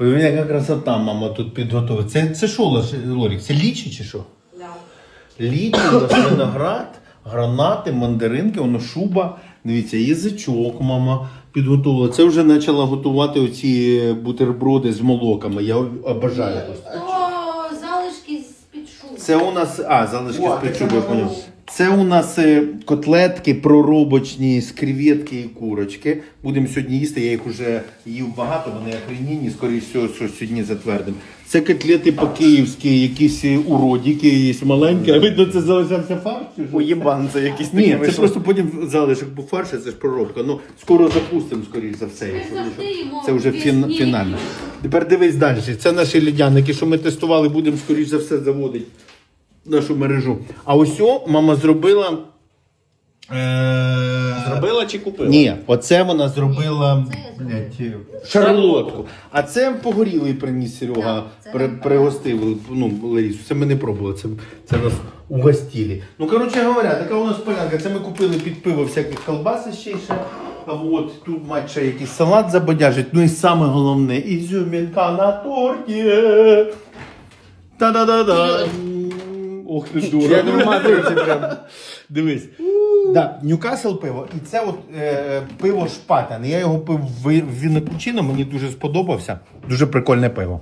Подивіться, яка красота, мама, тут підготовила. Це, це що, Лорік? Це лічі чи що? Да. Лічі, у нас виноград, гранати, мандаринки, воно шуба. Дивіться, язичок мама підготувала. Це вже почала готувати оці бутерброди з молоками. Я обожаю. То залишки з-під шуб. Це у нас. А, залишки з шуби, я поняв. Це у нас е, котлетки проробочні з креветки і курочки. Будемо сьогодні їсти. Я їх вже їв багато, вони охренінні, скоріше всього, що сьогодні затвердим. Це котлети по-київськи, якісь е, уродики, є маленькі. А видно, це залишався фарш? Уєбан, це якийсь Ні, такий це вийшов. просто потім залишок був фарш, це ж проробка. Ну, скоро запустимо, скоріш за все. Якщо. Це вже фін, фінально. Тепер дивись далі. Це наші лідяники, що ми тестували, будемо скоріш за все заводити нашу мережу. А ось о, мама зробила. Е... Зробила чи купила? Ні, оце вона зробила блядь, шарлотку. А це погорілий приніс Серега, Так, це при, нам пригостив ну, Ларісу. Це ми не пробували, це, це нас угостили. Ну, коротше говоря, така у нас полянка. Це ми купили під пиво всяких колбас ще ще. А от тут мать ще якийсь салат забодяжить. Ну і саме головне, ізюмінка на торті. Та-да-да-да. Ох ти дура. Я не в матриці прям. Дивись. Да, Ньюкасл пиво. І це от е, пиво шпатен. Я його пив в, в мені дуже сподобався. Дуже прикольне пиво.